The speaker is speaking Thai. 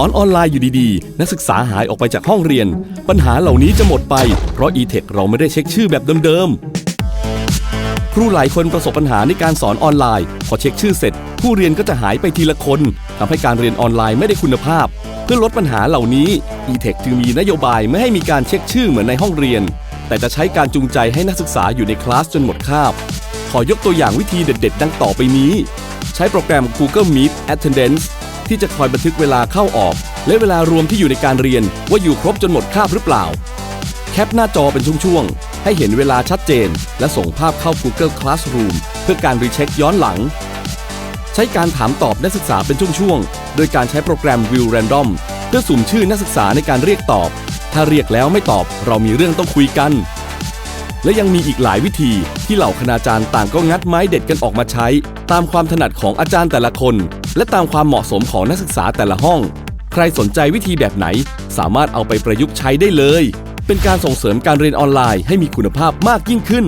สอนออนไลน์อยู่ดีๆ นักศึกษาหายออกไปจากห้องเรียน ปัญหาเหล่านี้จะหมดไป เพราะ e-tech เราไม่ได้เช็คชื่อแบบเดิมๆ ครูหลายคนประสบปัญหาในการสอนออนไลน์ พอเช็คชื่อเสร็จ ผู้เรียนก็จะหายไปทีละคนทำให้การเรียนออนไลน์ไม่ได้คุณภาพ เพื่อลดปัญหาเหล่านี้ e-tech จึงมีนโยบายไม่ให้มีการเช็คชื่อเหมือนในห้องเรียน แต่จะใช้การจูงใจให้นักศึกษาอยู่ในคลาสจนหมดคาบขอยกตัวอย่างวิธีเด็ด ๆ ดังต่อไปนี้ ใช้โปรแกรม Google Meet Attendance ที่จะคอยบันทึกเวลาเข้าออก และเวลารวมที่อยู่ในการเรียนว่าอยู่ครบจนหมดคาบหรือเปล่า แคปหน้าจอเป็นช่วงๆ ให้เห็นเวลาชัดเจน และส่งภาพเข้า Google Classroom เพื่อการรีเช็คย้อนหลัง ใช้การถามตอบนักศึกษาเป็นช่วงๆ โดยการใช้โปรแกรม View Random เพื่อสุ่มชื่อนักศึกษาในการเรียกตอบ ถ้าเรียกแล้วไม่ตอบเรามีเรื่องต้องคุยกันและยังมีอีกหลายวิธีที่เหล่าคณาจารย์ต่างก็งัดไม้เด็ดกันออกมาใช้ ตามความถนัดของอาจารย์แต่ละคน และตามความเหมาะสมของนักศึกษาแต่ละห้อง ใครสนใจวิธีแบบไหน สามารถเอาไปประยุกต์ใช้ได้เลย เป็นการส่งเสริมการเรียนออนไลน์ให้มีคุณภาพมากยิ่งขึ้น